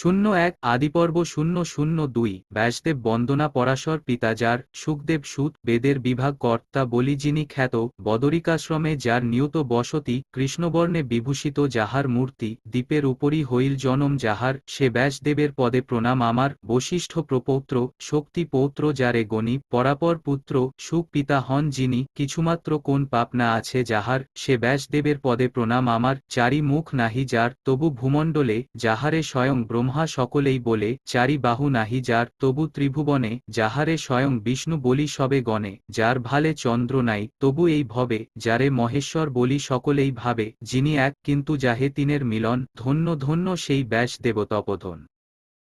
শূন্য এক আদিপর্ব শূন্য শূন্য দুই ব্যাসদেব বন্দনা পরাশর পিতা যার সুখদেব সুত বেদের বিভাগ কর্তা বলি যিনি খ্যাত বদরিকাশ্রমে যার নিয়ত বসতি কৃষ্ণবর্ণে বিভূষিত যাহার মূর্তি দ্বীপের উপরই হইল জনম যাহার সে ব্যাসদেবের পদে প্রণাম আমার বশিষ্ঠ প্রপৌত্র শক্তি পৌত্র যারে গণি পরাপর পুত্র সুখ পিতা হন যিনি কিছুমাত্র কোন পাপ না আছে যাহার সে ব্যাসদেবের পদে প্রণাম আমার চারি মুখ নাহি যার তবু ভূমণ্ডলে যাহারে স্বয়ং ব্রহ্মা সকলেই বলে, চারি বাহু নাহি যার, তবু ত্রিভুবনে, যাহারে স্বয়ং বিষ্ণু বলি সবে গণে, যার ভালে চন্দ্র নাই, তবু এই ভবে, যারে মহেশ্বর বলি সকলেই ভাবে, যিনি এক, কিন্তু যাহে তিনের মিলন, ধন্য ধন্য সেই ব্যাস দেবতপধন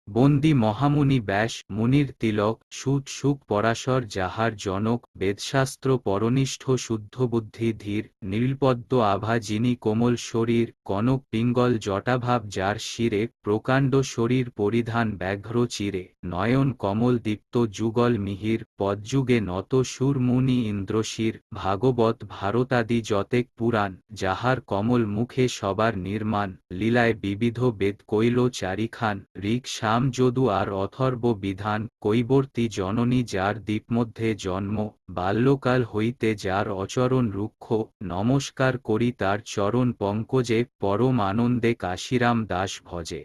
বন্দি মহামুনি ব্যাস, মুনির তিলক, সুত সুখ পরাশর যাহার জনক, বেদশাস্ত্র পরনিষ্ঠ শুদ্ধবুদ্ধি ধীর, নীলপদ্ম আভা যিনি কোমল শরীর, কনক পিঙ্গল জটাভাব যার শিরে, প্রকাণ্ড শরীর পরিধান ব্যাঘ্র চিরে, নয়ন কমল দীপ্ত যুগল মিহির, পদযুগে নত সুর মুনি ইন্দ্রশির, ভাগবত ভারতাদি যতেক পুরাণ, যাহার কমল মুখে সবার নির্মাণ, লীলায় বিবিধ বেদ কৈল চারিখান ঋক যদু আর অথর্ব বিধান কৈবর্তী জননী যার দ্বীপমধ্যে জন্ম, বাল্যকাল হইতে যার অচরণ রুক্ষ, নমস্কার করি তার চরণ পঙ্কজে পরম আনন্দে কাশিরাম দাস ভজে